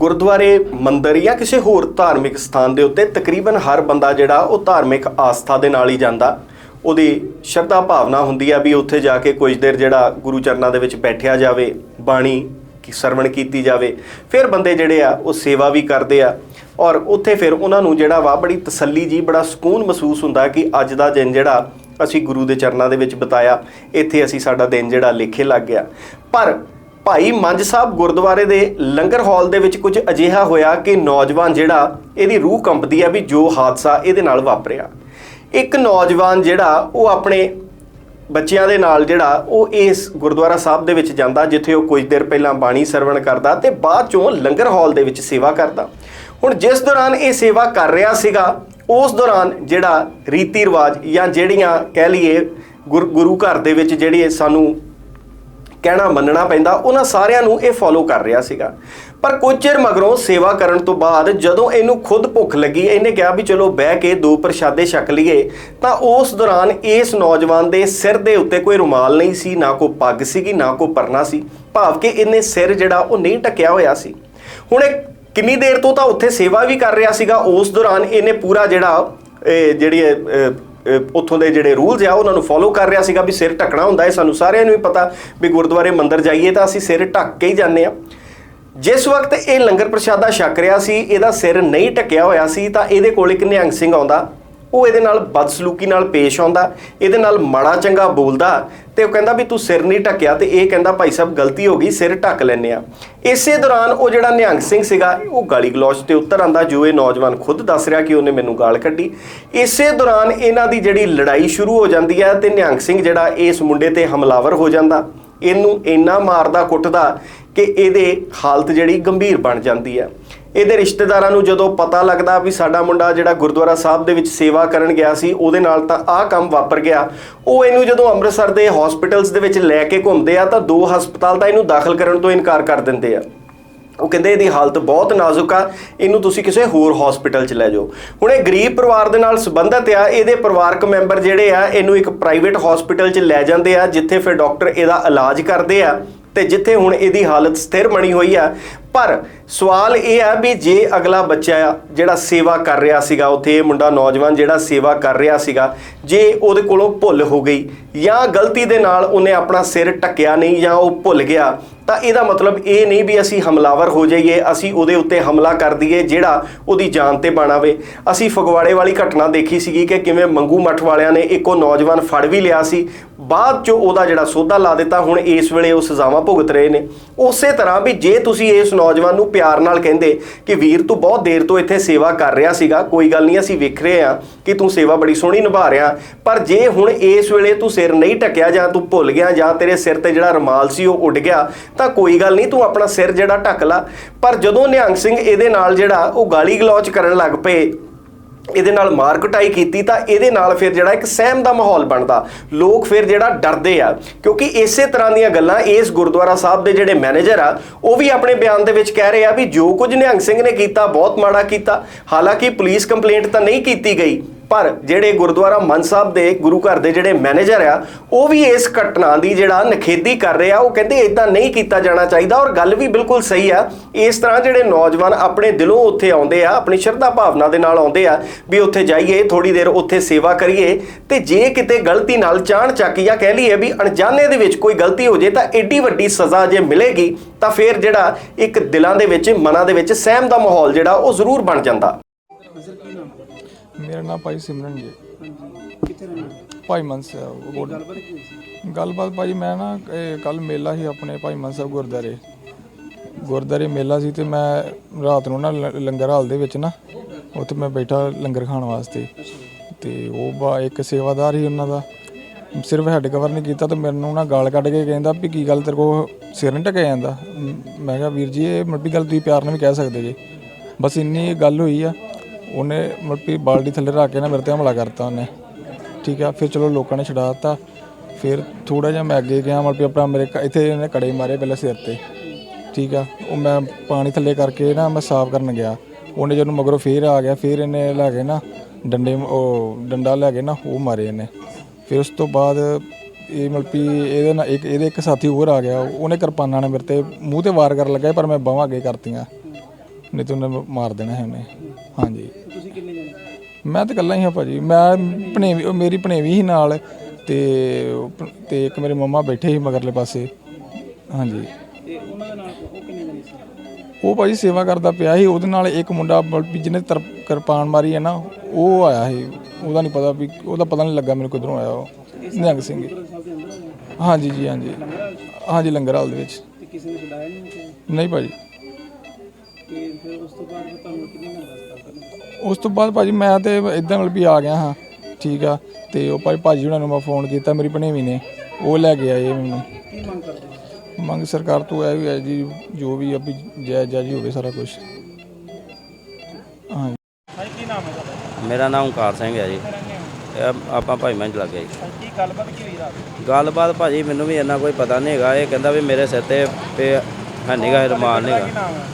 ਗੁਰਦੁਆਰੇ, ਮੰਦਿਰ ਜਾਂ ਕਿਸੇ ਹੋਰ ਧਾਰਮਿਕ ਸਥਾਨ ਦੇ ਉੱਤੇ ਤਕਰੀਬਨ ਹਰ ਬੰਦਾ ਜਿਹੜਾ ਉਹ ਧਾਰਮਿਕ ਆਸਥਾ ਦੇ ਨਾਲ ਹੀ ਜਾਂਦਾ। ਉਹਦੀ ਸ਼ਰਧਾ ਭਾਵਨਾ ਹੁੰਦੀ ਆ ਵੀ ਉੱਥੇ ਜਾ ਕੇ ਕੁਝ ਦੇਰ ਜਿਹੜਾ ਗੁਰੂ ਚਰਨਾਂ ਦੇ ਵਿੱਚ ਬੈਠਿਆ ਜਾਵੇ, ਬਾਣੀ ਕੀ ਸਰਵਣ ਕੀਤੀ ਜਾਵੇ, ਫਿਰ ਬੰਦੇ ਜਿਹੜੇ ਆ ਉਹ ਸੇਵਾ ਵੀ ਕਰਦੇ ਆ। ਔਰ ਉੱਥੇ ਫਿਰ ਉਹਨਾਂ ਨੂੰ ਜਿਹੜਾ ਵਾ ਬੜੀ ਤਸੱਲੀ ਜੀ, ਬੜਾ ਸਕੂਨ ਮਹਿਸੂਸ ਹੁੰਦਾ ਕਿ ਅੱਜ ਦਾ ਦਿਨ ਜਿਹੜਾ ਅਸੀਂ ਗੁਰੂ ਦੇ ਚਰਨਾਂ ਦੇ ਵਿੱਚ ਬਿਤਾਇਆ, ਇੱਥੇ ਅਸੀਂ ਸਾਡਾ ਦਿਨ ਜਿਹੜਾ ਲੇਖੇ ਲੱਗ ਗਿਆ। ਪਰ ਭਾਈ ਮੰਜ ਸਾਹਿਬ ਗੁਰਦੁਆਰੇ ਦੇ ਲੰਗਰ ਹਾਲ ਦੇ ਵਿੱਚ ਕੁਝ ਅਜਿਹਾ ਹੋਇਆ ਕਿ ਨੌਜਵਾਨ ਜਿਹੜਾ, ਇਹਦੀ ਰੂਹ ਕੰਪਦੀ ਆ ਵੀ ਜੋ ਹਾਦਸਾ ਇਹਦੇ ਨਾਲ ਵਾਪਰਿਆ। ਇੱਕ ਨੌਜਵਾਨ ਜਿਹੜਾ, ਉਹ ਆਪਣੇ ਬੱਚਿਆਂ ਦੇ ਨਾਲ ਜਿਹੜਾ, ਉਹ ਇਸ ਗੁਰਦੁਆਰਾ ਸਾਹਿਬ ਦੇ ਵਿੱਚ ਜਾਂਦਾ, ਜਿੱਥੇ ਉਹ ਕੁਝ ਦੇਰ ਪਹਿਲਾਂ ਬਾਣੀ ਸਰਵਣ ਕਰਦਾ ਤੇ ਬਾਅਦ ਚੋਂ ਲੰਗਰ ਹਾਲ ਦੇ ਵਿੱਚ ਸੇਵਾ ਕਰਦਾ। ਹੁਣ ਜਿਸ ਦੌਰਾਨ ਇਹ ਸੇਵਾ ਕਰ ਰਿਹਾ ਸੀਗਾ, ਉਸ ਦੌਰਾਨ ਜਿਹੜਾ ਰੀਤੀ ਰਿਵਾਜ ਜਾਂ ਜਿਹੜੀਆਂ ਕਹਿ ਲਈਏ ਗੁਰ- ਗੁਰੂ ਘਰ ਦੇ ਵਿੱਚ ਜਿਹੜੇ ਸਾਨੂੰ ਕਹਿਣਾ ਮੰਨਣਾ ਪੈਂਦਾ, ਉਹਨਾਂ ਸਾਰਿਆਂ ਨੂੰ ਇਹ ਫੋਲੋ ਕਰ ਰਿਹਾ ਸੀਗਾ। ਪਰ ਕੁਝ ਚਿਰ ਮਗਰੋਂ ਸੇਵਾ ਕਰਨ ਤੋਂ ਬਾਅਦ ਜਦੋਂ ਇਹਨੂੰ ਖੁਦ ਭੁੱਖ ਲੱਗੀ, ਇਹਨੇ ਕਿਹਾ ਵੀ ਚਲੋ ਬਹਿ ਕੇ ਦੋ ਪ੍ਰਸ਼ਾਦੇ ਛਕ ਲਈਏ, ਤਾਂ ਉਸ ਦੌਰਾਨ ਇਸ ਨੌਜਵਾਨ ਦੇ ਸਿਰ ਦੇ ਉੱਤੇ ਕੋਈ ਰੁਮਾਲ ਨਹੀਂ ਸੀ, ਨਾ ਕੋਈ ਪੱਗ ਸੀਗੀ, ਨਾ ਕੋਈ ਪਰਨਾ ਸੀ। ਭਾਵ ਕਿ ਇਹਨੇ ਸਿਰ ਜਿਹੜਾ ਉਹ ਨਹੀਂ ਢੱਕਿਆ ਹੋਇਆ ਸੀ। ਹੁਣ ਇਹ ਕਿੰਨੀ ਦੇਰ ਤੋਂ ਤਾਂ ਉੱਥੇ ਸੇਵਾ ਵੀ ਕਰ ਰਿਹਾ ਸੀਗਾ, ਉਸ ਦੌਰਾਨ ਇਹਨੇ ਪੂਰਾ ਜਿਹੜਾ, ਇਹ ਜਿਹੜੀ ਉੱਥੋਂ ਦੇ ਜਿਹੜੇ ਰੂਲਸ ਆ, ਉਹਨਾਂ ਨੂੰ ਫੋਲੋ ਕਰ ਰਿਹਾ ਸੀਗਾ ਵੀ ਸਿਰ ਢੱਕਣਾ ਹੁੰਦਾ ਹੈ, ਸਾਨੂੰ ਸਾਰਿਆਂ ਨੂੰ ਹੀ ਪਤਾ ਵੀ ਗੁਰਦੁਆਰੇ ਮੰਦਿਰ ਜਾਈਏ ਤਾਂ ਅਸੀਂ ਸਿਰ ਢੱਕ ਕੇ ਹੀ ਜਾਂਦੇ ਆ ਜਿਸ ਵਕਤ ਇਹ ਲੰਗਰ ਪ੍ਰਸ਼ਾਦਾ ਛਕ ਰਿਹਾ ਸੀ, ਇਹਦਾ ਸਿਰ ਨਹੀਂ ਢੱਕਿਆ ਹੋਇਆ ਸੀ, ਤਾਂ ਇਹਦੇ ਕੋਲ ਇੱਕ ਨਿਹੰਗ ਸਿੰਘ ਆਉਂਦਾ। ਉਹ ਇਹਦੇ ਨਾਲ ਬਦਸਲੂਕੀ ਨਾਲ ਪੇਸ਼ ਆਉਂਦਾ, ਇਹਦੇ ਨਾਲ ਮਾੜਾ ਚੰਗਾ ਬੋਲਦਾ ਤੇ ਉਹ ਕਹਿੰਦਾ ਵੀ ਤੂੰ ਸਿਰ ਨਹੀਂ ਢੱਕਿਆ ਤੇ ਇਹ ਕਹਿੰਦਾ ਭਾਈ ਸਾਹਿਬ ਗਲਤੀ ਹੋ ਗਈ, ਸਿਰ ਢੱਕ ਲੈਨੇ ਆ ਇਸੇ ਦੌਰਾਨ ਉਹ ਜਿਹੜਾ ਨਿਹੰਗ ਸਿੰਘ ਸੀਗਾ, ਉਹ ਗਾਲੀ ਗਲੋਚ ਤੇ ਉੱਤਰ ਆਂਦਾ ਜੋ ਇਹ ਨੌਜਵਾਨ ਖੁਦ ਦੱਸ ਰਿਹਾ ਕਿ ਉਹਨੇ ਮੈਨੂੰ ਗਾਲ ਕੱਢੀ। ਇਸੇ ਦੌਰਾਨ ਇਹਨਾਂ ਦੀ ਜਿਹੜੀ ਲੜਾਈ ਸ਼ੁਰੂ ਹੋ ਜਾਂਦੀ ਹੈ ਤੇ ਨਿਹੰਗ ਸਿੰਘ ਜਿਹੜਾ ਇਸ ਮੁੰਡੇ ਤੇ ਹਮਲਾਵਰ ਹੋ ਜਾਂਦਾ, ਇਹਨੂੰ ਇੰਨਾ ਮਾਰਦਾ ਕੁੱਟਦਾ ਕਿ ਇਹਦੇ ਹਾਲਤ ਜਿਹੜੀ ਗੰਭੀਰ ਬਣ ਜਾਂਦੀ ਹੈ। ਇਹਦੇ ਰਿਸ਼ਤੇਦਾਰਾਂ ਨੂੰ ਜਦੋਂ ਪਤਾ ਲੱਗਦਾ ਵੀ ਸਾਡਾ ਮੁੰਡਾ ਜਿਹੜਾ ਗੁਰਦੁਆਰਾ ਸਾਹਿਬ ਦੇ ਵਿੱਚ ਸੇਵਾ ਕਰਨ ਗਿਆ ਸੀ, ਉਹਦੇ ਨਾਲ ਤਾਂ ਆਹ ਕੰਮ ਵਾਪਰ ਗਿਆ। ਉਹ ਇਹਨੂੰ ਜਦੋਂ ਅੰਮ੍ਰਿਤਸਰ ਦੇ ਹਸਪੀਟਲਸ ਦੇ ਵਿੱਚ ਲੈ ਕੇ ਘੁੰਮਦੇ ਆ, ਤਾਂ ਦੋ ਹਸਪਤਾਲ ਤਾਂ ਇਹਨੂੰ ਦਾਖਲ ਕਰਨ ਤੋਂ ਇਨਕਾਰ ਕਰ ਦਿੰਦੇ ਆ। ਉਹ ਕਹਿੰਦੇ ਇਹਦੀ ਹਾਲਤ ਬਹੁਤ ਨਾਜ਼ੁਕ ਆ, ਇਹਨੂੰ ਤੁਸੀਂ ਕਿਸੇ ਹੋਰ ਹਸਪੀਟਲ 'ਚ ਲੈ ਜਾਓ। ਹੁਣ ਇਹ ਗਰੀਬ ਪਰਿਵਾਰ ਦੇ ਨਾਲ ਸੰਬੰਧਿਤ ਆ, ਇਹਦੇ ਪਰਿਵਾਰਕ ਮੈਂਬਰ ਜਿਹੜੇ ਆ, ਇਹਨੂੰ ਇੱਕ ਪ੍ਰਾਈਵੇਟ ਹਸਪੀਟਲ 'ਚ ਲੈ ਜਾਂਦੇ ਆ, ਜਿੱਥੇ ਫਿਰ ਡਾਕਟਰ ਇਹਦਾ ਇਲਾਜ ਕਰਦੇ ਆ, ਤੇ ਜਿੱਥੇ ਹੁਣ ਇਹਦੀ ਹਾਲਤ ਸਥਿਰ ਬਣੀ ਹੋਈ ਆ। ਪਰ ਸਵਾਲ ਇਹ ਆ ਵੀ ਜੇ ਅਗਲਾ ਬੱਚਾ ਆ ਜਿਹੜਾ ਸੇਵਾ ਕਰ ਰਿਹਾ ਸੀਗਾ, ਉੱਥੇ ਇਹ ਮੁੰਡਾ ਨੌਜਵਾਨ ਜਿਹੜਾ ਸੇਵਾ ਕਰ ਰਿਹਾ ਸੀਗਾ, ਜੇ ਉਹਦੇ ਕੋਲੋਂ ਭੁੱਲ ਹੋ ਗਈ ਜਾਂ ਗਲਤੀ ਦੇ ਨਾਲ ਉਹਨੇ ਆਪਣਾ ਸਿਰ ਟੱਕਿਆ ਨਹੀਂ ਜਾਂ ਉਹ ਭੁੱਲ ਗਿਆ, ਤਾਂ ਇਹਦਾ ਮਤਲਬ ਇਹ ਨਹੀਂ ਵੀ ਅਸੀਂ ਹਮਲਾਵਰ ਹੋ ਜਾਈਏ, ਅਸੀਂ ਉਹਦੇ ਉੱਤੇ ਹਮਲਾ ਕਰ ਦਈਏ ਜਿਹੜਾ ਉਹਦੀ ਜਾਨ ਤੇ ਬਾਣਾਵੇ ਅਸੀਂ ਫਗਵਾੜੇ ਵਾਲੀ ਘਟਨਾ ਦੇਖੀ ਸੀਗੀ ਕਿ ਕਿਵੇਂ ਮੰਗੂ ਮੱਠ ਵਾਲਿਆਂ ਨੇ ਇੱਕੋ ਨੌਜਵਾਨ ਫੜ ਵੀ ਲਿਆ ਸੀ, ਬਾਅਦ ਚੋਂ ਉਹਦਾ ਜਿਹੜਾ ਸੋਧਾ ਲਾ ਦਿੱਤਾ, ਹੁਣ ਇਸ ਵੇਲੇ ਉਹ ਸਜ਼ਾਵਾਂ ਭੁਗਤ ਰਹੇ ਨੇ। ਉਸੇ ਤਰ੍ਹਾਂ ਵੀ ਜੇ ਤੁਸੀਂ ਇਸ ਨੌਜਵਾਨ ਨੂੰ ਪਿਆਰ ਨਾਲ ਕਹਿੰਦੇ ਕਿ ਵੀਰ ਤੂੰ ਬਹੁਤ ਦੇਰ ਤੋਂ ਇੱਥੇ ਸੇਵਾ ਕਰ ਰਿਹਾ ਸੀਗਾ, ਕੋਈ ਗੱਲ ਨਹੀਂ ਅਸੀਂ ਵੇਖ ਰਹੇ ਆ ਕਿ ਤੂੰ ਸੇਵਾ ਬੜੀ ਸੋਹਣੀ ਨਿਭਾ ਰਿਹਾ, ਪਰ ਜੇ ਹੁਣ ਇਸ ਵੇਲੇ ਤੂੰ ਸਿਰ ਨਹੀਂ ਟਕਿਆ ਜਾਂ ਤੂੰ ਭੁੱਲ ਗਿਆ ਜਾਂ ਤੇਰੇ ਸਿਰ ਤੇ ਜਿਹੜਾ ਰਮਾਲ ਸੀ ਉਹ ਉੱਡ ਗਿਆ, ਤਾਂ ਕੋਈ ਗੱਲ ਨਹੀਂ ਤੂੰ ਆਪਣਾ ਸਿਰ ਜਿਹੜਾ ਢੱਕ ਲਾ। ਪਰ ਜਦੋਂ ਨਿਹੰਗ ਸਿੰਘ ਇਹਦੇ ਨਾਲ ਜਿਹੜਾ ਉਹ ਗਾਲੀ ਗਲੌਚ ਕਰਨ ਲੱਗ ਪਏ ਇਹਦੇ ਨਾਲ ਮਾਰ ਕੁਟਾਈ ਕੀਤੀ ਤਾਂ ਇਹਦੇ ਨਾਲ ਫਿਰ ਜਿਹੜਾ ਇੱਕ ਸਹਿਮ ਦਾ ਮਾਹੌਲ ਬਣਦਾ। ਲੋਕ ਫਿਰ ਜਿਹੜਾ ਡਰਦੇ ਆ, ਕਿਉਂਕਿ ਇਸੇ ਤਰ੍ਹਾਂ ਦੀਆਂ ਗੱਲਾਂ ਇਸ ਗੁਰਦੁਆਰਾ ਸਾਹਿਬ ਦੇ ਜਿਹੜੇ ਮੈਨੇਜਰ ਆ, ਉਹ ਵੀ ਆਪਣੇ ਬਿਆਨ ਦੇ ਵਿੱਚ ਕਹਿ ਰਹੇ ਆ ਵੀ ਜੋ ਕੁਝ ਨਿਹੰਗ ਸਿੰਘ ਨੇ ਕੀਤਾ, ਬਹੁਤ ਮਾੜਾ ਕੀਤਾ। ਹਾਲਾਂਕਿ ਪੁਲਿਸ ਕੰਪਲੇਂਟ ਤਾਂ ਨਹੀਂ ਕੀਤੀ ਗਈ। ਪਰ ਜਿਹੜੇ ਗੁਰਦੁਆਰਾ ਮਨ ਸਾਹਿਬ ਦੇ ਗੁਰੂ ਘਰ ਦੇ ਜਿਹੜੇ ਮੈਨੇਜਰ ਆ, ਉਹ ਵੀ ਇਸ ਘਟਨਾ ਦੀ ਜਿਹੜਾ ਨਖੇਦੀ ਕਰ ਰਹੇ ਆ, ਉਹ ਕਹਿੰਦੇ ਇਦਾਂ ਨਹੀਂ ਕੀਤਾ ਜਾਣਾ ਚਾਹੀਦਾ ਔਰ ਗੱਲ ਵੀ ਬਿਲਕੁਲ ਸਹੀ ਆ। ਇਸ ਤਰ੍ਹਾਂ ਜਿਹੜੇ ਨੌਜਵਾਨ ਆਪਣੇ ਦਿਲੋਂ ਉੱਥੇ ਆਉਂਦੇ ਆ, ਆਪਣੀ ਸ਼ਰਧਾ ਭਾਵਨਾ ਦੇ ਨਾਲ ਆਉਂਦੇ ਆ ਵੀ ਉੱਥੇ ਜਾਈਏ ਥੋੜੀ ਦੇਰ ਉੱਥੇ ਸੇਵਾ ਕਰੀਏ, ਤੇ ਜੇ ਕਿਤੇ ਗਲਤੀ ਨਾਲ ਚਾਣ ਚੱਕ ਜਾਂ ਕਹਿ ਲਈਏ ਵੀ ਅਣਜਾਣੇ ਦੇ ਵਿੱਚ ਕੋਈ ਗਲਤੀ ਹੋ ਜੇ ਤਾਂ ਏਡੀ ਵੱਡੀ ਸਜ਼ਾ ਜੇ ਮਿਲੇਗੀ, ਤਾਂ ਫਿਰ ਜਿਹੜਾ ਇੱਕ ਦਿਲਾਂ ਦੇ ਵਿੱਚ, ਮਨਾਂ ਦੇ ਵਿੱਚ ਸਹਿਮ ਦਾ ਮਾਹੌਲ ਜਿਹੜਾ, ਉਹ ਜ਼ਰੂਰ ਬਣ ਜਾਂਦਾ। ਮੇਰਾ ਨਾਮ ਭਾਈ ਸਿਮਰਨ ਜੀ ਕਿੱਥੇ ਭਾਈ ਮਨ ਸਾਹਿਬ ਗੁਰ- ਗੱਲਬਾਤ ਕੀ ਹੋਈ ਸੀ? ਗੱਲਬਾਤ ਭਾਈ ਮੈਂ ਨਾ ਕੱਲ ਮੇਲਾ ਸੀ ਆਪਣੇ ਭਾਈ ਮਨ ਸਾਹਿਬ ਗੁਰਦਾਰੇ ਗੁਰਦਾਰੇ ਮੇਲਾ ਸੀ ਤੇ ਮੈਂ ਰਾਤ ਨੂੰ ਨਾ ਲ- ਲੰਗਰ ਹਾਲ ਦੇ ਵਿੱਚ ਨਾ ਉੱਥੇ ਮੈਂ ਬੈਠਾ ਲੰਗਰ ਖਾਣ ਵਾਸਤੇ। ਤੇ ਉਹ ਬਾ ਇੱਕ ਸੇਵਾਦਾਰ ਹੀ ਉਹਨਾਂ ਦਾ। ਸਿਰਫ ਹੈਡ ਕਵਰ ਨਹੀਂ ਕੀਤਾ ਤੇ ਮੈਨੂੰ ਨਾ ਗਾਲ ਕੱਢ ਕੇ ਕਹਿੰਦਾ ਵੀ ਕੀ ਗੱਲ ਤੇਰੇ ਕੋ ਸਿਰ ਨਹੀਂ ਢਕਿਆ ਜਾਂਦਾ। ਮ- ਮੈਂ ਕਿਹਾ ਵੀਰ ਜੀ ਇਹ ਮਰਬੀ ਗੱਲ ਤੁਸੀਂ ਪਿਆਰ ਨਾਲ ਵੀ ਕਹਿ ਸਕਦੇ ਜੀ। ਬਸ ਇੰਨੀ ਗੱਲ ਹੋਈ ਆ ਉਹਨੇ ਮਤਲਬ ਕਿ ਬਾਲਟੀ ਥੱਲੇ ਰੱਖ ਕੇ ਨਾ ਮੇਰੇ ਤੇ ਹਮਲਾ ਕਰਤਾ ਉਹਨੇ। ਠੀਕ ਆ, ਫਿਰ ਚਲੋ ਲੋਕਾਂ ਨੇ ਛਡਾ ਦਿੱਤਾ। ਫਿਰ ਥੋੜਾ ਜਿਹਾ ਮੈਂ ਅੱਗੇ ਗਿਆ, ਮਤਲਬ ਕਿ ਆਪਣਾ ਮੇਰੇ ਕ- ਇੱਥੇ ਇਹਨੇ ਕੜੇ ਮਾਰੇ ਪਹਿਲਾਂ ਸਿਰ ਤੇ। ਠੀਕ ਆ, ਉਹ ਮੈਂ ਪਾਣੀ ਥੱਲੇ ਕਰਕੇ ਨਾ ਮੈਂ ਸਾਫ਼ ਕਰਨ ਗਿਆ। ਉਹਨੇ ਜਦੋਂ ਮਗਰੋਂ ਫੇਰ ਆ ਗਿਆ, ਫਿਰ ਇਹਨੇ ਲੈ ਕੇ ਨਾ ਡੰਡੇ ਉਹ ਡੰਡਾ ਲੈ ਕੇ ਨਾ ਉਹ ਮਾਰੇ ਇਹਨੇ। ਫਿਰ ਉਸ ਤੋਂ ਬਾਅਦ ਇਹ ਮਤਲਬ ਕਿ ਇਹਦੇ ਨਾਲ ਇੱਕ, ਇਹਦੇ ਇੱਕ ਸਾਥੀ ਹੋਰ ਆ ਗਿਆ। ਉਹਨੇ ਕਿਰਪਾਨਾਂ ਨਾਲ ਮੇਰੇ ਤੇ ਮੂੰਹ ਤੇ ਵਾਰ ਕਰਨ ਲੱਗਾ ਪਰ ਮੈਂ ਬਾਹਾਂ ਅੱਗੇ ਕਰਤੀਆਂ। ਨਹੀਂ ਤਾਂ ਉਹਨੇ ਮਾਰ ਦੇਣਾ ਹੈ ਉਹਨੇ। ਹਾਂਜੀ। ਮੈਂ ਤਾਂ ਇਕੱਲਾ ਹੀ ਹਾਂ ਭਾਜੀ। ਮੈਂ ਭਣੇਵੀ ਉਹ ਮੇਰੀ ਭਣੇਵੀ ਸੀ ਨਾਲ ਤੇ ਉਹ ਭ- ਤੇ ਇੱਕ ਮੇਰੇ ਮੰਮਾ ਬੈਠੇ ਸੀ ਮਗਰਲੇ ਪਾਸੇ। ਹਾਂਜੀ। ਤੇ ਉਹਨਾਂ ਦੇ ਨਾਲ ਉਹ ਕਿੰਨੇ ਜਣੇ ਸੀ? ਉਹ ਭਾਜੀ ਸੇਵਾ ਕਰਦਾ ਪਿਆ ਸੀ। ਉਹਦੇ ਨਾਲ ਇੱਕ ਮੁੰਡਾ ਬ- ਵੀ ਜਿਹਨੇ ਤਰ- ਕਿਰਪਾਨ ਮਾਰੀ ਹੈ ਨਾ ਉਹ ਆਇਆ ਸੀ। ਉਹਦਾ ਨਹੀਂ ਪਤਾ ਵੀ ਉਹਦਾ ਪਤਾ ਨਹੀਂ ਲੱਗਾ ਮੈਨੂੰ ਕਿੱਧਰੋਂ ਆਇਆ ਉਹ। ਨਿਹੰਗ ਸਿੰਘ। ਗੁਰੂ ਸਾਹਿਬ ਦੇ ਅੰਦਰ ਹੋਇਆ ਹਾਂਜੀ ਜੀ ਹਾਂਜੀ। ਹਾਂਜੀ ਲੰਗਰ ਹਾਲ ਦੇ ਵਿੱਚ। ਤੇ ਕਿਸੇ ਨੇ ਛਡਾਇਆ ਨਹੀਂ ਉੱਥੇ? ਨਹੀਂ ਭਾਜੀ। ਤੇ ਫਿਰ ਉਸ ਤੋਂ ਬਾਅਦ ਫਿਰ ਤੁਹਾਨੂੰ ਕਿੰਨੇ ਘੰਟਾ ਹਸਪਤਾਲ ਕਰਨਾ ਉਸ ਤੋਂ ਬਾਅਦ ਭਾਜੀ ਮੈਂ ਤੇ ਇਦਾਂ ਮਤਲਬ ਵੀ ਆ ਗਿਆ ਹਾਂ ਠੀਕ ਆ ਤੇ ਉਹ ਭਾਈ ਭਾਜੀ ਉਹਨਾਂ ਨੂੰ ਮੈਂ ਫੋਨ ਕੀਤਾ ਮੇਰੀ ਭਣੇਵੀ ਨੇ ਉਹ ਲੈ ਕੇ ਆਏ ਮੈਨੂੰ। ਕੀ ਮੰਗ ਕਰਦੇ ਹੋ? ਮੰਗ ਸਰਕਾਰ ਤੋਂ ਇਹ ਵੀ ਹੈ ਜੀ ਜੋ ਵੀ ਆ ਵੀ ਜਾਇਜ਼ ਜਾਇਜ਼ ਹੀ ਹੋਵੇ ਸਾਰਾ ਕੁਝ ਹਾਂਜੀ। ਹਾਂਜੀ ਕੀ ਨਾਮ ਹੈ ਤੁਹਾਡਾ? ਮੇਰਾ ਨਾਮ ਓਂਕਾਰ ਸਿੰਘ ਹੈ ਜੀ। ਕਿੱਥੇ ਰਹਿੰਦੇ ਹੋ? ਇਹ ਆਪਾਂ ਭਾਈ ਮੰਝ ਲੱਗੇ ਜੀ। ਹਾਂਜੀ, ਕੀ ਗੱਲਬਾਤ ਕੀ ਹੋਈ ਰਾਤ? ਗੱਲਬਾਤ ਭਾਜੀ ਮੈਨੂੰ ਵੀ ਇੰਨਾ ਕੋਈ ਪਤਾ ਨਹੀਂ ਹੈਗਾ ਇਹ ਕਹਿੰਦਾ ਵੀ ਮੇਰੇ ਸਿਰ ਤੇ ਹੈ ਨਹੀਂਗਾ ਰਮਾਨ ਕੀ ਨਹੀਂਗਾ ਨਾਮ ਹੈ?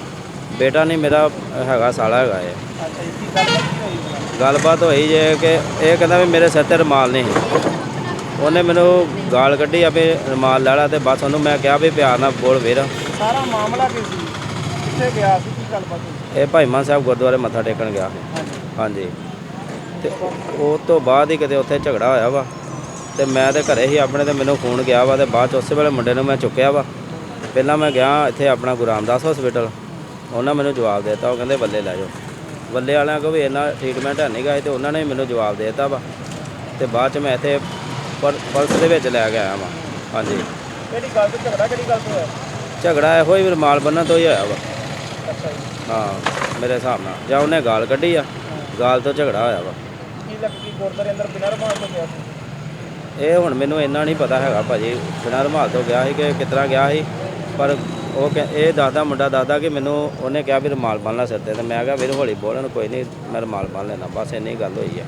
ਬੇਟਾ ਨਹੀਂ ਮੇਰਾ ਹੈਗਾ ਸਾਲਾ ਹੈਗਾ ਇਹ। ਅੱਛਾ ਜੀ ਕੀ ਗੱਲਬਾਤ ਕੀ ਹੋਈ ਭਲਾ? ਗੱਲਬਾਤ ਹੋਈ ਜੇ ਕਿ ਇਹ ਕਹਿੰਦਾ ਵੀ ਮੇਰੇ ਸਿਰ ਤੇ ਰਮਾਲ ਨਹੀਂ ਸੀ। ਉਹਨੇ ਮੈਨੂੰ ਗਾਲ ਕੱਢੀ ਆ ਵੀ ਰਮਾਲ ਲੈ ਲਾ ਤੇ ਬਸ ਉਹਨੂੰ ਮੈਂ ਕਿਹਾ ਵੀ ਪਿਆਰ ਨਾਲ ਬੋਲ ਵੀਰ। ਸਾਰਾ ਮਾਮਲਾ ਕੀ ਸੀ? ਕਿੱਥੇ ਗਿਆ ਸੀ? ਕੀ ਗੱਲਬਾਤ ਹੋਈ? ਇਹ ਭਾਈ ਮਾਨ ਸਾਹਿਬ ਗੁਰਦੁਆਰੇ ਮੱਥਾ ਟੇਕਣ ਗਿਆ। ਹਾਂਜੀ। ਹਾਂਜੀ ਤੇ ਉਹ ਤੋਂ ਬਾਅਦ ਹੀ ਕਿਤੇ ਉੱਥੇ ਝਗੜਾ ਹੋਇਆ ਵਾ। ਤੇ ਮੈਂ ਤੇ ਘਰੇ ਹੀ ਆਪਣੇ ਤੇ ਮੈਨੂੰ ਫੋਨ ਗਿਆ ਵਾ ਤੇ ਬਾਅਦ ਚ ਉਸੇ ਵੇਲੇ ਮੁੰਡੇ ਨੂੰ ਮੈਂ ਚੁੱਕਿਆ ਵਾ। ਪਹਿਲਾਂ ਮੈਂ ਗਿਆ ਇੱਥੇ ਆਪਣਾ ਗੁਰੂ ਰਾਮਦਾਸ ਹਸਪੀਟਲ ਉਹਨਾਂ ਮੈਨੂੰ ਜਵਾਬ ਦੇ ਦਿੱਤਾ ਉਹ ਕਹਿੰਦੇ ਬੱਲੇ ਲੈ ਜਾਓ। ਬੱਲੇ ਵਾਲਿਆਂ ਕੋ ਵੀ ਇੰਨਾ ਟ੍ਰੀਟਮੈਂਟ ਹੈ ਨਹੀਂਗਾ ਤੇ ਉਹਨਾਂ ਨੇ ਮੈਨੂੰ ਜਵਾਬ ਦੇ ਦਿੱਤਾ ਵਾ। ਤੇ ਬਾਅਦ ਚ ਮੈਂ ਇੱਥੇ ਪਰ- ਪੁਲਿਸ ਦੇ ਵਿੱਚ ਲੈ ਕੇ ਆਇਆ ਵਾ। ਹਾਂਜੀ। ਕਿਹੜੀ ਗੱਲ ਤੋਂ ਝਗੜਾ ਕਿਹੜੀ ਗੱਲ ਤੋਂ ਹੋਇਆ? ਝਗੜਾ ਇਹੋ ਹੀ ਰੁਮਾਲ ਬੰਨਣ ਤੋਂ ਹੀ ਹੋਇਆ ਵਾ। ਅੱਛਾ ਜੀ। ਹਾਂ ਮੇਰੇ ਹਿਸਾਬ ਨਾਲ। ਜਾਂ ਉਹਨੇ ਗਾਲ ਕੱਢੀ ਆ ਗਾਲ ਤੋਂ ਝਗੜਾ ਹੋਇਆ ਵਾ। ਕੀ ਲੱਗ ਗੁਰਦਾਰੇ ਅੰਦਰ ਬਿਨਾਂ ਰਮਾਨ ਤੋਂ ਗਿਆ ਸੀ? ਇਹ ਹੁਣ ਮੈਨੂੰ ਇੰਨਾ ਨਹੀਂ ਪਤਾ ਹੈਗਾ ਭਾਜੀ ਬਿਨਾਂ ਰੁਮਾਲ ਤੋਂ ਗਿਆ ਸੀ ਕਿ ਕਿਤਨਾ ਗਿਆ ਸੀ। ਪਰ ਉਹ ਕਹਿ- ਇਹ ਦੱਸਦਾ ਮੁੰਡਾ ਦੱਸਦਾ ਕਿ ਮੈਨੂੰ ਉਹਨੇ ਕਿਹਾ ਵੀ ਰੁਮਾਲ ਬੰਨ ਲੈ ਸਿਰ ਤੇ ਤੇ ਮੈਂ ਕਿਹਾ ਵੀਰ ਹੌਲੀ ਬੋਲਣ ਕੋਈ ਨਹੀਂ ਮੈਂ ਰੁਮਾਲ ਬੰਨ ਲੈਣਾ ਬਸ ਇੰਨੀ ਗੱਲ ਹੋਈ ਹੈ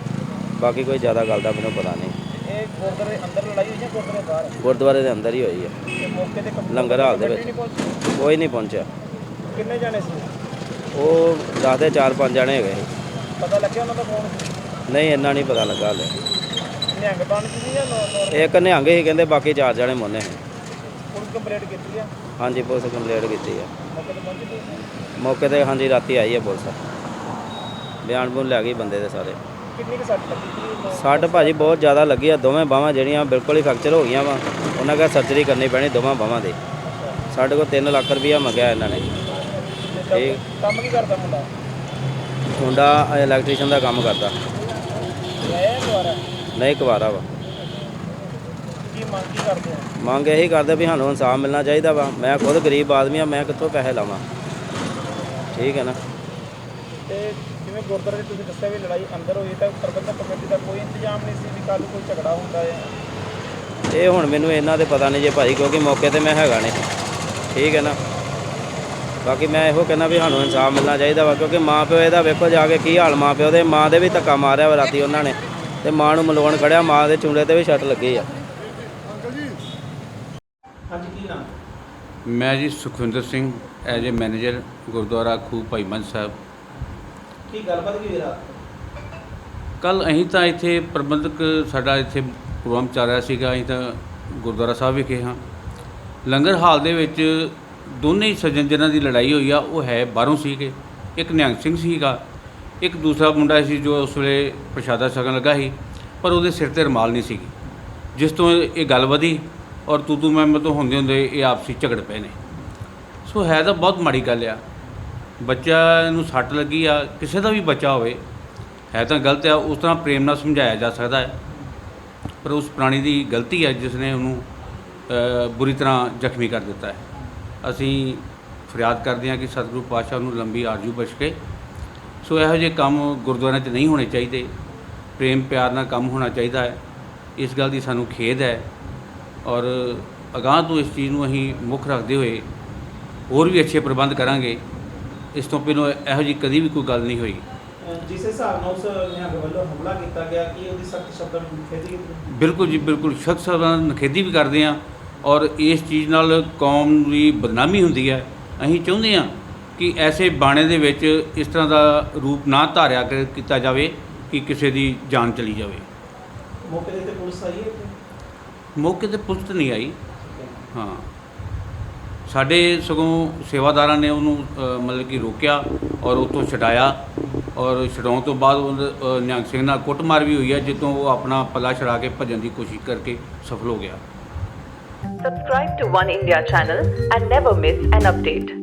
ਬਾਕੀ ਕੋਈ ਜ਼ਿਆਦਾ ਗੱਲ ਦਾ ਮੈਨੂੰ ਪਤਾ ਨਹੀਂ। ਇਹ ਗੁਰਦਾਰੇ ਅੰਦਰ ਲੜਾਈ ਹੋਈ ਜਾਂ ਗੁਰਦਾਰੇ ਬਾਹਰ? ਗੁਰਦੁਆਰੇ ਦੇ ਅੰਦਰ ਹੀ ਹੋਈ ਹੈ ਤੇ ਮੌਕੇ ਤੇ ਕੰਪਨੀ ਲੰਗਰ ਹਾਲ ਦੇ ਵਿੱਚ। ਪਹੁੰਚੀ ਕੋਈ ਨਹੀਂ ਪਹੁੰਚਿਆ। ਕਿੰਨੇ ਜਾਣੇ ਸੀ? ਉਹ ਦੱਸਦੇ ਚਾਰ ਪੰਜ ਜਣੇ ਹੈਗੇ ਸੀ। ਪਤਾ ਲੱਗਿਆ ਉਹਨਾਂ ਦਾ ਫੋਨ? ਸੀ ਨਹੀਂ ਇੰਨਾ ਨਹੀਂ ਪਤਾ ਲੱਗਾ ਹਲੇ। ਨਿਹੰਗ ਬਣ ਸੀ ਜਾਂ ਨੋ ਨੋ ਇੱਕ ਨਿਹੰਗ ਸੀ ਕਹਿੰਦੇ ਬਾਕੀ ਚਾਰ ਜਣੇ ਮੋਨੇ ਸੀ। ਪੁਲਿਸ ਕੰਪਲੇਂਟ ਕੀਤੀ ਆ? ਹਾਂਜੀ ਪੁਲਿਸ ਕੰਪਲੇਂਟ ਕੀਤੀ ਹੈ ਮੌਕੇ ਤੇ ਹਾਂਜੀ ਰਾਤੀ ਆਈ ਹੈ ਪੁਲਿਸ। ਬਿਆਨ ਬੁਨ ਲੈ ਗਈ ਬੰਦੇ ਦੇ ਸਾਰੇ। ਕਿੰਨੀ ਕੁ ਸੱਟ ਲੱਗੀ ਸੱਟ ਭਾਜੀ ਬਹੁਤ ਜ਼ਿਆਦਾ ਲੱਗੀ ਆ। ਦੋਵੇਂ ਬਾਹਾਂ ਜਿਹੜੀਆਂ ਬਿਲਕੁਲ ਹੀ ਫ੍ਰੈਕਚਰ ਹੋ ਗਈਆਂ ਵਾ। ਉਹਨਾਂ ਦਾ ਸਰਜਰੀ ਕਰਨੀ ਪੈਣੀ ਦੋਵਾਂ ਬਾਹਾਂ ਦੀ ਸਾਡੇ ਕੋਲ 3 ਲੱਖ ਰੁਪਈਆ ਮੰਗਿਆ ਇਹਨਾਂ ਨੇ। ਠੀਕ ਕੰਮ ਕੀ ਕਰਦਾ ਮੁੰਡਾ? ਮੁੰਡਾ ਇਲੈਕਟ੍ਰੀਸ਼ੀਅਨ ਦਾ ਕੰਮ ਕਰਦਾ। ਨਹੀਂ ਕੁਵਾਰਾ ਵਾ। ਮੰਗ ਕੀ ਕਰਦੇ ਆ ਮੰਗ ਇਹੀ ਕਰਦੇ ਵੀ ਸਾਨੂੰ ਇਨਸਾਫ ਮਿਲਣਾ ਚਾਹੀਦਾ ਵਾ। ਮੈਂ ਖੁਦ ਗਰੀਬ ਆਦਮੀ ਆ ਮੈਂ ਕਿੱਥੋਂ ਪੈਸੇ ਲਾਵਾਂ? ਠੀਕ ਹੈ ਨਾ? ਤੇ ਜਿਵੇਂ ਗੁਰਦੁਆਰੇ ਦੇ ਤੁਸੀਂ ਦੱਸਿਆ ਵੀ ਲੜਾਈ ਅੰਦਰ ਹੋਈ ਤਾਂ ਪ੍ਰਬੰਧਕ ਕਮੇਟੀ ਦਾ ਕੋਈ ਇੰਤਜ਼ਾਮ ਨਹੀਂ ਸੀ ਵੀ ਕੱਲ ਕੋਈ ਝਗੜਾ ਹੁੰਦਾ ਹੈ ਇਹ ਹੁਣ ਮੈਨੂੰ ਇਹਨਾਂ ਦੇ ਪਤਾ ਨਹੀਂ ਜੇ ਭਾਈ ਕਿਉਂਕਿ ਮੌਕੇ ਤੇ ਮੈਂ ਹੈਗਾ ਨਹੀਂ। ਠੀਕ ਹੈ ਨਾ? ਬਾਕੀ ਮੈਂ ਇਹੋ ਕਹਿੰਦਾ ਵੀ ਸਾਨੂੰ ਇਨਸਾਫ ਮਿਲਣਾ ਚਾਹੀਦਾ ਵਾ ਕਿਉਂਕਿ ਮਾਂ ਪਿਓ ਇਹਦਾ ਵੇਖੋ ਜਾ ਕੇ ਕੀ ਹਾਲ ਮਾਂ ਪਿਓ ਦੇ। ਮਾਂ ਦੇ ਵੀ ਧੱਕਾ ਮਾਰਿਆ ਵਾ ਰਾਤੀ ਉਹਨਾਂ ਨੇ। ਤੇ ਮਾਂ ਨੂੰ ਮਲਵਾਉਣ ਖੜਿਆ ਮਾਂ ਦੇ ਚੁੰਡੇ ਤੇ ਵੀ ਛੱਟ ਲੱਗੀ ਆ ਹਾਂਜੀ ਕੀ ਨਾਮ ਮੈਂ ਜੀ Sukhwinder Singh as a manager Gurdwara Khooh Bhai Manjh ਸਾਹਿਬ। ਕੀ ਗੱਲਬਾਤ ਕੀ ਹੋਈ ਰਾਤ? ਕੱਲ ਅਸੀਂ ਤਾਂ ਇੱਥੇ ਪ੍ਰਬੰਧਕ ਸਾਡਾ ਇੱਥੇ ਪ੍ਰੋਗਰਾਮ ਚੱਲ ਰਿਹਾ ਸੀਗਾ ਅਸੀਂ ਤਾਂ ਗੁਰਦੁਆਰਾ ਸਾਹਿਬ ਵਿਖੇ ਹਾਂ। ਲੰਗਰ ਹਾਲ ਦੇ ਵਿੱਚ ਦੋਨੇ ਹੀ ਸੱਜਣ ਜਿਨ੍ਹਾਂ ਦੀ ਲੜਾਈ ਹੋਈ ਆ ਉਹ ਹੈ ਬਾਹਰੋਂ ਸੀਗੇ। ਇੱਕ ਨਿਹੰਗ ਸਿੰਘ ਸੀਗਾ ਇੱਕ ਦੂਸਰਾ ਮੁੰਡਾ ਸੀ ਜੋ ਉਸ ਵੇਲੇ ਪ੍ਰਸ਼ਾਦਾ ਛਕਣ ਲੱਗਾ ਸੀ ਪਰ ਉਹਦੇ ਸਿਰ ਤੇ ਰਮਾਲ ਨਹੀਂ ਸੀਗੀ। ਜਿਸ ਤੋਂ ਇਹ ਗੱਲ ਵਧੀ ਔਰ ਤੂੰ ਤੂੰ ਮੈਂ ਮੈਂ ਤੋਂ ਹੁੰਦੇ ਹੁੰਦੇ ਇਹ ਆਪਸੀ ਝਗੜ ਪਏ ਨੇ। ਸੋ ਹੈ ਤਾਂ ਬਹੁਤ ਮਾੜੀ ਗੱਲ ਆ। ਬੱਚਾ ਨੂੰ ਸੱਟ ਲੱਗੀ ਆ, ਕਿਸੇ ਦਾ ਵੀ ਬੱਚਾ ਹੋਵੇ, ਹੈ ਤਾਂ ਗਲਤ ਆ, ਉਸ ਤਰ੍ਹਾਂ ਪ੍ਰੇਮ ਨਾਲ ਸਮਝਾਇਆ ਜਾ ਸਕਦਾ ਹੈ। ਪਰ ਉਸ ਪ੍ਰਾਣੀ ਦੀ ਗਲਤੀ ਹੈ ਜਿਸ ਨੇ ਉਹਨੂੰ ਬੁਰੀ ਤਰ੍ਹਾਂ ਜ਼ਖਮੀ ਕਰ ਦਿੱਤਾ ਹੈ। ਅਸੀਂ ਫਰਿਆਦ ਕਰਦੇ ਹਾਂ ਕਿ ਸਤਿਗੁਰੂ ਪਾਤਸ਼ਾਹ ਨੂੰ ਲੰਬੀ ਆਰਜੂ ਬਖਸ਼ੇ। ਸੋ ਇਹੋ ਜਿਹੇ ਕੰਮ ਗੁਰਦੁਆਰਿਆਂ 'ਚ ਨਹੀਂ ਹੋਣੇ ਚਾਹੀਦੇ। ਪ੍ਰੇਮ ਪਿਆਰ ਨਾਲ ਕੰਮ ਹੋਣਾ ਚਾਹੀਦਾ ਹੈ। ਇਸ ਗੱਲ ਦੀ ਸਾਨੂੰ ਖੇਦ ਹੈ ਔਰ ਅਗਾਂਹ ਤੋਂ ਇਸ ਚੀਜ਼ ਨੂੰ ਅਸੀਂ ਮੁੱਖ ਰੱਖਦੇ ਹੋਏ ਹੋਰ ਵੀ ਅੱਛੇ ਪ੍ਰਬੰਧ ਕਰਾਂਗੇ ਇਸ ਤੋਂ ਪਹਿਲਾਂ ਇਹੋ ਜਿਹੀ ਕਦੀ ਵੀ ਕੋਈ ਗੱਲ ਨਹੀਂ ਹੋਈ। ਜਿਸ ਹਿਸਾਬ ਨਾਲ ਉਸ ਨਿਹੰਗ ਵੱਲੋਂ ਹਮਲਾ ਕੀਤਾ ਗਿਆ ਕੀ ਉਹਦੀ ਸਖਤ ਸ਼ਬਦਾਂ ਖੇਤੀ ਕੀਤੀ? ਬਿਲਕੁਲ ਜੀ ਬਿਲਕੁਲ ਸ਼ਖਸ ਸਾਹਿਬਾਂ ਦੀ ਨਖੇਦੀ ਵੀ ਕਰਦੇ ਆ ਔਰ ਇਸ ਚੀਜ਼ ਨਾਲ ਕੌਮ ਦੀ ਬਦਨਾਮੀ ਹੁੰਦੀ ਹੈ। ਅਸੀਂ ਚਾਹੁੰਦੇ ਆ ਕਿ ਐਸੇ ਬਾਣੇ ਦੇ ਵਿੱਚ ਇਸ ਤਰ੍ਹਾਂ ਦਾ ਰੂਪ ਨਾ ਧਾਰਿਆ ਕੀਤਾ ਜਾਵੇ ਕਿ ਕਿਸੇ ਦੀ ਜਾਨ ਚਲੀ ਜਾਵੇ। ਮੌਕੇ ਤੇ ਪੁਲਿਸ ਆਈ ਹੈ? ਮੌਕੇ ਤੇ ਪੁਲਿਸ ਤਾਂ ਨਹੀਂ ਆਈ। ਹਾਂ। ਸਾਡੇ ਸਗੋਂ ਸੇਵਾਦਾਰਾਂ ਨੇ ਉਹਨੂੰ ਅ, ਮਤਲਬ ਕਿ ਰੋਕਿਆ ਔਰ ਉਤੋਂ ਛਡਾਇਆ ਔਰ ਛਡਾਉਣ ਤੋਂ ਬਾਅਦ ਉਹ ਨਿਹੰਗ ਸਿੰਘ ਨਾਲ ਕੁੱਟਮਾਰ ਵੀ ਹੋਈ ਹੈ ਜਿੱਤੋਂ ਉਹ ਆਪਣਾ ਪੱਲਾ ਛੜਾ ਕੇ ਭੱਜਣ ਦੀ ਕੋਸ਼ਿਸ਼ ਕਰਕੇ ਸਫਲ ਹੋ ਗਿਆ। Subscribe to One India channel and never miss an update.